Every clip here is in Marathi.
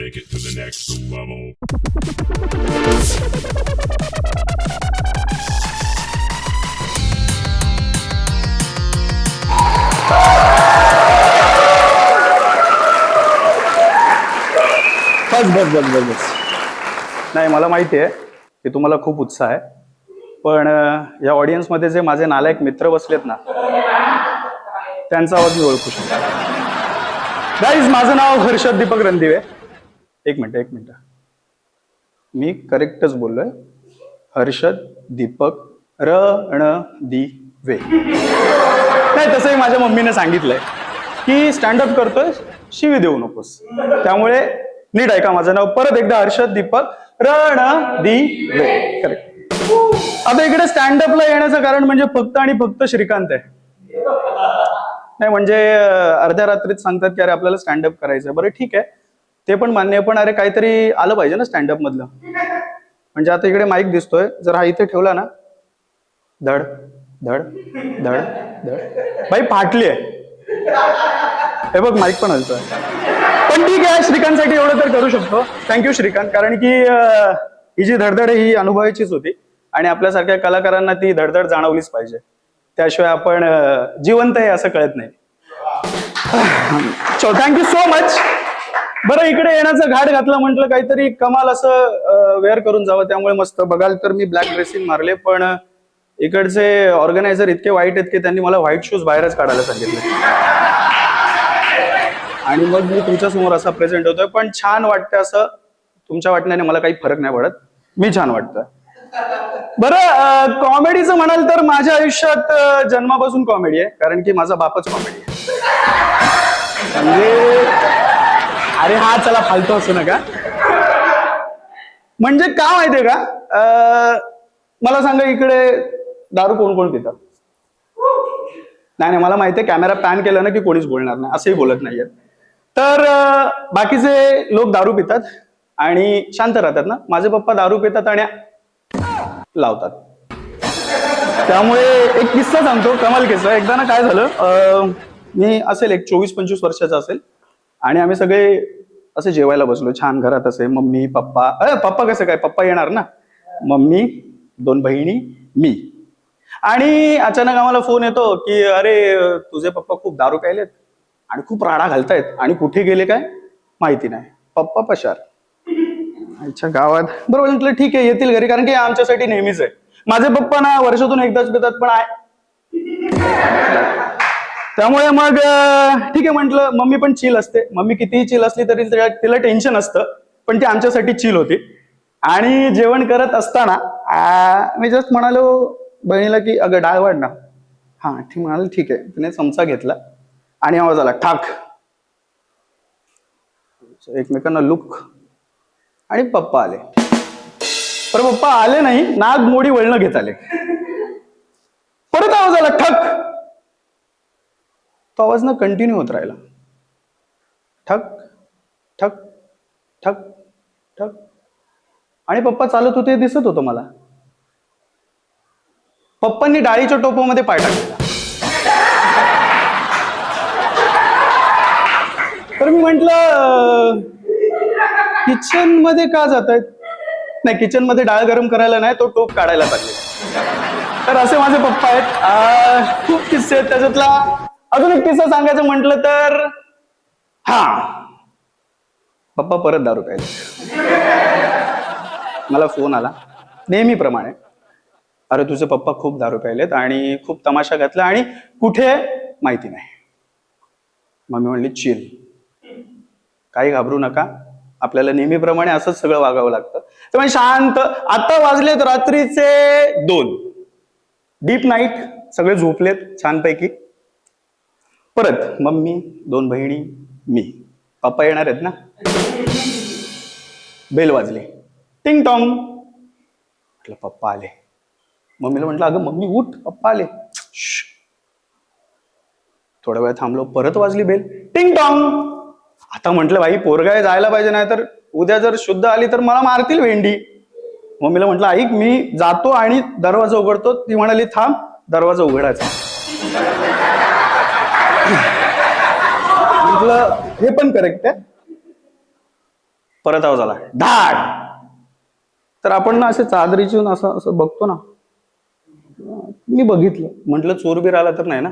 Take it to the next level. बस बस बस बस बस. नाही मला माहिती आहे की तुम्हाला खूप उत्साह आहे. पण अं, या ऑडियन्समध्ये जे माझे नालायक मित्र बसलेत ना त्यांचा आवाज मी ओळखू शकतो. गाईज माझं नाव हर्षद दीपक रणदिवे. एक मिनटं एक मिनटं. मी करेक्टच बोललोय. हर्षद दीपक रण दी वे. नाही तसंही माझ्या मम्मीने सांगितलंय की स्टँडअप करतोय शिवी देऊ नकोस. त्यामुळे नीट ऐका माझं नाव. परत एकदा हर्षद दीपक रण दी वे. करेक्ट आता इकडे स्टँडअपला येण्याचं कारण म्हणजे फक्त आणि फक्त श्रीकांत आहे. नाही म्हणजे अर्ध्या रात्रीत सांगतात की अरे आपल्याला स्टँडअप करायचं बरं ठीक आहे. ते पण मान्य पण अरे काहीतरी आलं पाहिजे ना स्टँडअप मधलं. म्हणजे आता इकडे माईक दिसतोय जर हा इथे ठेवला ना. धड धड धड धड. बाई फाटली आहे. हे बघ माईक पण हलतोय. पण ठीक आहे श्रीकांतसाठी एवढं तर करू शकतो. Thank you Shrikant. कारण की ही जी धडधड ही अनुभवायचीच होती. आणि आपल्यासारख्या कलाकारांना ती धडधड जाणवलीच पाहिजे. त्याशिवाय आपण जिवंत आहे असं कळत नाही. थँक्यू सो मच बरं इकडे येण्याचं घाट घातलं म्हटलं काहीतरी कमाल असं वेअर करून जावं त्यामुळे मस्त. बघाल तर मी ब्लॅक ड्रेसिंग मारले पण इकडचे ऑर्गनायझर इतके वाईट आहेत की त्यांनी मला व्हाईट शूज बाहेरच काढायला सांगितले. आणि मग मी तुमच्यासमोर असा प्रेझेंट होतोय पण छान वाटतं असं. तुमच्या वाटण्याने मला काही फरक नाही पडत. मी छान वाटतोय. बरं कॉमेडीचं म्हणाल तर माझ्या आयुष्यात जन्मापासून कॉमेडी आहे कारण की माझा बापच कॉमेडी आहे. म्हणजे अरे हा चला फालतो असू नका. म्हणजे का माहितीये का? मला सांगा इकडे दारू कोण कोण पितात नाही नाही मला माहितीये कॅमेरा पॅन केला ना की कोणीच बोलणार नाही असंही बोलत नाहीये. तर बाकीचे लोक दारू पितात आणि शांत राहतात ना. माझे पप्पा दारू पितात आणि लावतात. त्यामुळे एक किस्सा सांगतो कमाल किस्सा. एकदा ना काय झालं मी असेल एक चोवीस पंचवीस वर्षाचा असेल. आणि आम्ही सगळे असे जेवायला बसलो छान घरात असे मम्मी पप्पा. अरे पप्पा कसं काय? पप्पा येणार ना? मम्मी दोन बहिणी मी. आणि अचानक आम्हाला फोन येतो की अरे तुझे पप्पा खूप दारू प्यायलेत आणि खूप राडा घालतायत आणि कुठे गेले काय? माहिती नाही. पप्पा पशार. अच्छा गावात. बरोबर म्हटलं ठीक आहे येतील घरी कारण की आमच्यासाठी नेहमीच आहे. माझे पप्पा ना वर्षातून एकदाच पितात पण आहे त्यामुळे मग ठीक आहे म्हटलं मम्मी पण चिल असते. मम्मी कितीही चिल असली तरी तिला- टेन्शन असतं पण ती आमच्यासाठी चिल होती. आणि जेवण करत असताना मी जस्ट म्हणालो बहिणीला की अगं डाळ वाढ ना. हा ठीक म्हणाल ठीक आहे. तिने चमचा घेतला आणि आवाज आला ठाक एकमेकांना लुक आणि पप्पा आले. पण पप्पा आले नाही नाग मोडी वळणं घेत आले. परत आवाज आला ठक तो आवाज ना कंटिन्यू होत राहिला. ठक ठक ठक ठक. आणि पप्पा चालत होते दिसत होतं मला. पप्पांनी डाळीच्या टोपामध्ये पाय टाकला. तर मी म्हंटल किचनमध्ये का जात आहेत नाही किचनमध्ये डाळ गरम करायला नाही तो टोप काढायला चालले तर असे माझे पप्पा आहेत. खूप किस्से आहेत त्याच्यातला. अजून एक किस्सा सांगायचं म्हटलं तर हा. पप्पा परत दारू प्यायले मला फोन आला. नेहमीप्रमाणे. अरे तुझे पप्पा खूप दारू प्यायलेत आणि खूप तमाशा घातला आणि कुठे माहिती नाही. मम्मी म्हणली चिल. काही घाबरू नका. आपल्याला नेहमीप्रमाणे असंच सगळं वागावं लागतं. त्यामुळे शांत. आता वाजलेत रात्रीचे दोन. डीप नाईट सगळे झोपलेत छानपैकी. परत मम्मी दोन बहिणी मी. पप्पा येणार आहेत ना? बेल वाजली. टिंग टॉंग. म्हटलं पप्पा आले. मम्मीला म्हटलं अगं मम्मी उठ पप्पा आले. थोड्या थोडा वेळ थांबलो परत वाजली बेल. टिंग टॉंग. आता म्हटलं भाई पोरगाय जायला पाहिजे नाही तर उद्या जर शुद्ध आली तर मला मारतील भेंडी. मम्मीला म्हटलं ऐक मी जातो आणि दरवाजा उघडतो. ती म्हणाली थांब दरवाजा उघडायचा. म्हटलं हे पण करेक्ट आहे. परत आवाज आला. धाड! तर आपण ना असे चादरीची असं असं बघतो ना. मी बघितलं. म्हटलं चोरबीर आला तर नाही ना?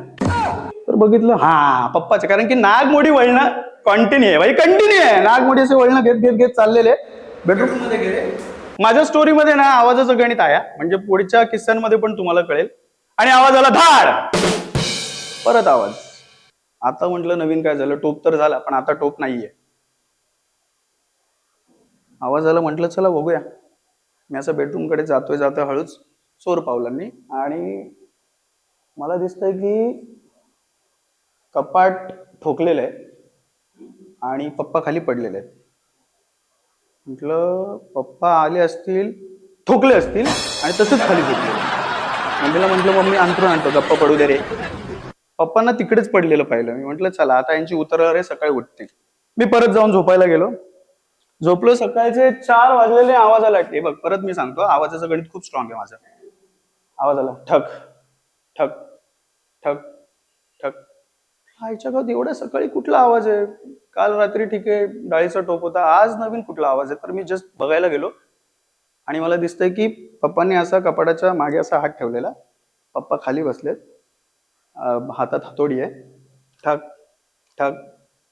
तर बघितलं हा पप्पाचे. कारण की नागमोडी वळणं कंटिन्यू आहे. भाई कंटिन्यू आहे. नागमोडी असे वळणं घेत घेत घेत चाललेले बेडरूममध्ये गेले. माझ्या स्टोरीमध्ये ना आवाजाचं गणित आहे. म्हणजे पुढच्या किस्स्यांमध्ये पण तुम्हाला कळेल. आणि आवाज आला धाड! परत आवाज. आता म्हटलं नवीन काय झालं? टोप तर झाला पण आता टोप नाहीये. आवाज आला म्हटलं चला बघूया. मी असं बेडरूमकडे जातोय जातोय हळूच चोर पावलांनी. आणि मला दिसतंय की कपाट ठोकलेलं आहे आणि पप्पा खाली पडलेले आहेत. म्हटलं पप्पा आले असतील ठोकले असतील आणि तसंच खाली झोपले मम्मीला म्हटलं मम्मी अंतरून आणतो गप्पा पडू दे रे. पप्पांना तिकडेच पडलेलं पाहिलं. मी म्हटलं चला आता यांची उतरणार रे सकाळी उठतील मी परत जाऊन झोपायला गेलो. झोपलो सकाळचे चार वाजलेले आवाज आला. हे बघ परत मी सांगतो आवाजाचं गणित खूप स्ट्रॉंग आहे माझं. आवाज आला ठक ठक ठक ठक. आईच्या गावात एवढ्या सकाळी कुठला आवाज आहे? काल रात्री ठीक आहे डाळीचा टोप होता आज नवीन कुठला आवाज आहे? तर मी जस्ट बघायला गेलो. आणि मला दिसतंय की पप्पांनी असा कपाडाच्या मागे असा हात ठेवलेला. पप्पा खाली बसलेत. हातात हातोडी आहे. ठक ठक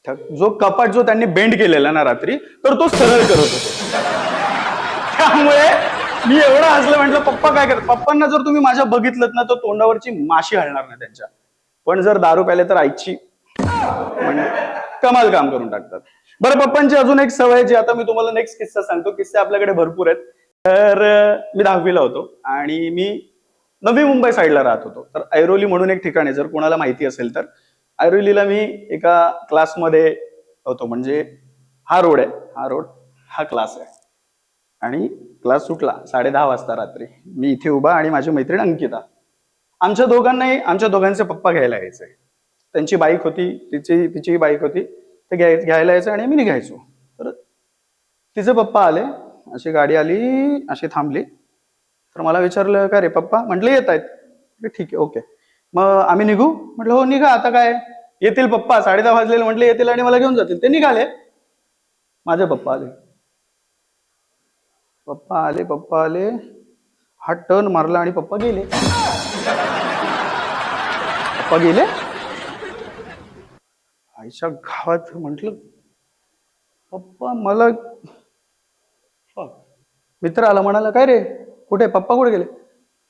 ठक. जो कपाट जो त्यांनी बेंड केलेला ना रात्री तर तो सरळ करत होतो. त्यामुळे मी एवढं हसलं म्हटलं पप्पा काय करत पप्पांना जर तुम्ही माझ्या बघितलं ना तर तोंडावरची माशी हलणार नाही त्यांच्या. पण जर दारू प्याले तर आईची. कमाल काम करून टाकतात. बरं पप्पांची अजून एक सवय जी आता मी तुम्हाला नेक्स्ट किस्सा सांगतो. किस्से आपल्याकडे भरपूर आहेत. तर मी दहावीला होतो आणि मी नवी मुंबई साईडला राहत होतो. तर ऐरोली म्हणून एक ठिकाण आहे. जर कोणाला माहिती असेल तर ऐरोलीला मी एका क्लासमध्ये होतो. म्हणजे हा रोड आहे. हा रोड हा क्लास आहे. आणि क्लास सुटला. साडे दहा वाजता रात्री. मी इथे उभा आणि माझी मैत्रीण अंकिता. आमच्या दोघांनाही आमच्या दोघांचे पप्पा घ्यायला यायचे. त्यांची बाईक होती. तिची तिचीही बाईक होती. ते घ्याय घ्यायला यायचं आणि आम्ही निघायचो. तर तिचे पप्पा आले. अशी गाडी आली अशी थांबली. तर मला विचारलं का रे पप्पा? म्हटलं येत आहेत. ठीक आहे ओके. मग आम्ही निघू? म्हटलं हो निघा आता काय? येतील पप्पा साडे दहा वाजलेले. म्हटले येतील आणि मला घेऊन जातील. ते निघाले. माझे पप्पा आले. पप्पा आले पप्पा आले. हा टर्न मारला आणि पप्पा गेले. पप्पा गेले? आईच्या गावात म्हटलं पप्पा मला मित्र आला म्हणाला काय रे? कुठे? पप्पा कुठे गेले?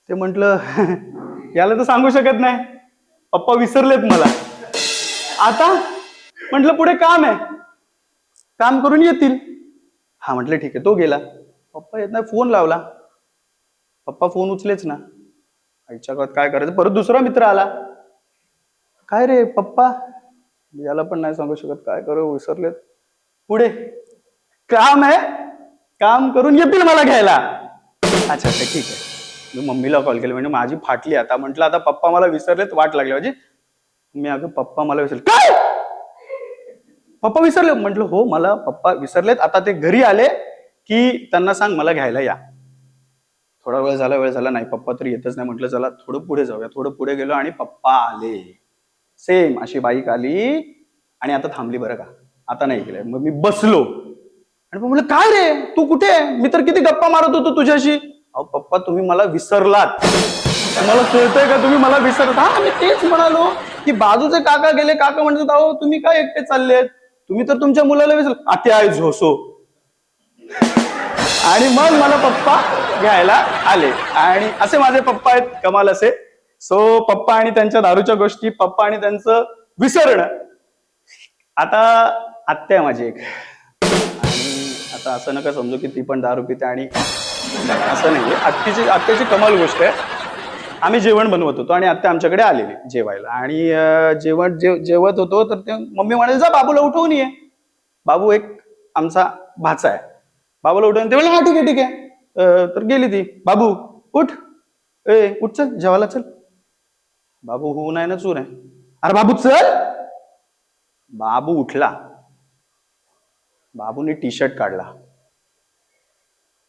ते म्हटलं याला तर सांगू शकत नाही. पप्पा विसरलेत मला. आता? म्हटलं पुढे काम आहे. काम करून येतील. हा म्हटलं ठीक आहे. तो गेला. पप्पा येत नाही फोन लावला. पप्पा फोन उचलेच ना. आईच्या गावात काय करायचं? परत दुसरा मित्र आला. काय रे पप्पा? याला पण नाही सांगू शकत. काय करू? विसरलेत. पुढे. काम आहे. काम करून येतील मला घ्यायला. अच्छा अच्छा ठीक आहे. मी मम्मीला कॉल केला म्हणजे माझी फाटली आता. म्हटलं आता पप्पा मला विसरलेत वाट लागली. म्हणजे मी अगं पप्पा मला विसरले. काय? पप्पा विसरले? म्हटलं हो मला पप्पा विसरलेत. आता ते घरी आले की त्यांना सांग मला घ्यायला या. थोडा वेळ झाला वेळ झाला. नाही पप्पा तर येतच नाही. म्हटलं चला थोडं पुढे जाऊया. थोडं पुढे गेलो आणि पप्पा आले. सेम अशी बाईक आली आणि आता थांबली बरं का. आता नाही गेलंय मग मी बसलो. आणि म्हटलं काय रे? तू कुठे? आहे? मी तर किती गप्पा मारत होतो तुझ्याशी. अहो पप्पा तुम्ही मला विसरलात. मला कळतंय का तुम्ही मला विसरत? हा मी तेच म्हणालो की बाजूचे काका गेले काका म्हणतात अहो तुम्ही काय एकटे चाललेत? तुम्ही तर तुमच्या मुलाला विसर आत्या आहे झोसो हो, आणि मग मला पप्पा घ्यायला आले. आणि असे माझे पप्पा आहेत कमाल असे. सो पप्पा आणि त्यांच्या दारूच्या गोष्टी पप्पा आणि त्यांचं विसरणं. आता आत्या माझी एक. आणि आता असं नका समजू की ती पण दारू पिते आणि असं नाहीये. आत्तीची आत्ताची कमाल गोष्ट आहे. आम्ही जेवण बनवत होतो आणि आत्ता आमच्याकडे आलेली जेवायला. आणि जेवण जेव जेवत होतो तर ते मम्मी म्हणाले जा बाबूला उठवून ये. बाबू एक आमचा भाचा आहे. बाबूला उठवून ते म्हणलं हा ठीक आहे ठीक आहे. तर गेली ती. बाबू उठ. ए उठ चल जेवायला चल. बाबू होऊ नाही ना चूर आहे. अरे बाबू चल. बाबू उठला. बाबूने टी शर्ट काढला.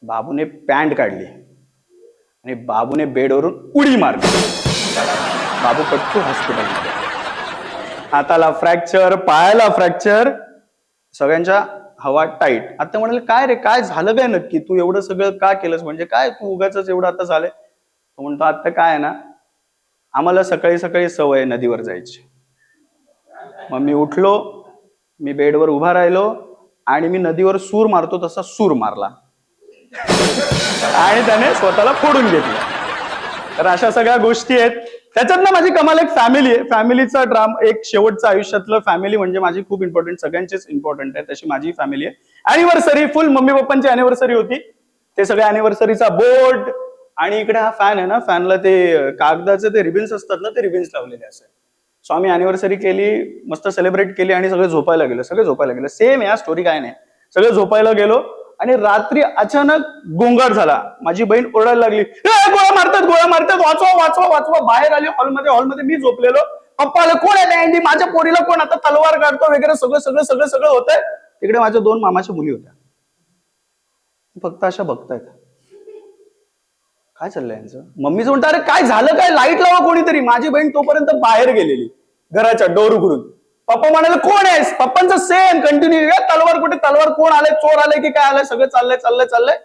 बाबूने पॅन्ट काढली आणि बाबूने बेडवरून उडी मारली. बाबू पटकू हॉस्पिटलमध्ये हाताला फ्रॅक्चर पायाला फ्रॅक्चर सगळ्यांच्या हवा टाईट आता म्हणाले काय रे काय झालं काय नक्की? तू एवढं सगळं का केलंस? म्हणजे काय तू उगाच एवढं आता झालंय? तो म्हणतो आता काय आहे ना आम्हाला सकाळी सकाळी सवय नदीवर जायची. मग मी उठलो मी बेडवर उभा राहिलो आणि मी नदीवर सूर मारतो तसा सूर मारला. आणि त्याने स्वतःला फोडून घेतलं. तर अशा सगळ्या गोष्टी आहेत. त्याच्यातनं माझी कमाल एक फॅमिली आहे. फॅमिलीचा ड्राम एक शेवटचं आयुष्यातलं फॅमिली म्हणजे माझी खूप इम्पॉर्टंट सगळ्यांचीच इम्पॉर्टंट आहे. तशी माझी फॅमिली आहे. अॅनिव्हर्सरी फुल मम्मी पप्पांची अॅनिव्हर्सरी होती. ते सगळे अॅनिव्हर्सरीचा बोर्ड आणि इकडे हा फॅन आहे ना फॅनला ते कागदाचे ते रिबिन्स असतात ना ते रिबिन्स लावलेले असे. सो आम्ही अॅनिव्हर्सरी केली मस्त सेलिब्रेट केली आणि सगळे झोपायला गेलो. सगळे झोपायला गेलो. सेम या स्टोरी काय नाही. सगळे झोपायला गेलो. आणि रात्री अचानक गोंगाट झाला. माझी बहीण ओरडायला लागली गोळ्या मारतात गोळ्या मारतात वाचवा वाचवा वाचवा. बाहेर आली हॉलमध्ये हॉलमध्ये मी झोपलेलो. पप्पा आलं कोण आहे अँडी? माझ्या पोरीला कोण? आता तलवार काढतो वगैरे सगळं सगळं सगळं सगळं होतंय. तिकडे माझ्या दोन मामाच्या मुली होत्या. फक्त अशा बघतायत. काय चाललंय यांचं? मम्मीचं म्हणतं अरे काय झालं? काय लाइट लावा कोणीतरी. माझी बहीण तोपर्यंत बाहेर गेलेली घराच्या डोर उघडून. पप्पा म्हणाले कोण आहेस? पप्पांचं सेम कंटिन्यू तलवार कुठे? तलवार कोण आले चोर आले की काय आलंय? सगळं चाललंय चाललंय चाललंय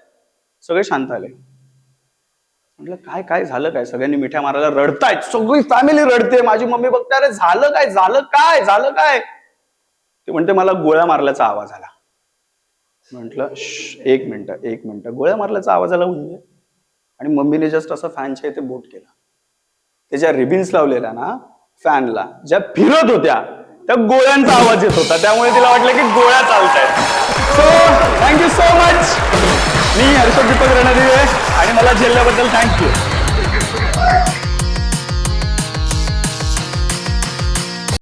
सगळे शांत आले. म्हटलं काय काय झालं काय? सगळ्यांनी मिठ्या मारायला रडतायत. सगळी फॅमिली रडते. माझी मम्मी बघते अरे झालं काय? झालं काय? झालं काय? ते म्हणते मला गोळ्या मारल्याचा आवाज आला. म्हटलं एक मिनिट एक मिनिट. गोळ्या मारल्याचा आवाज आला म्हणजे? आणि मम्मीने जस्ट असं फॅनच्या इथे बोट केला. त्याच्या रिबिन्स लावलेल्या ना फॅनला ज्या फिरत होत्या त्या गोळ्यांचा आवाज येत होता. त्यामुळे तिला वाटलं की गोळ्या चालत आहेत so thank you so much मी हर्षद दीपक रणदिवे आणि मला झेलल्याबद्दल थँक्यू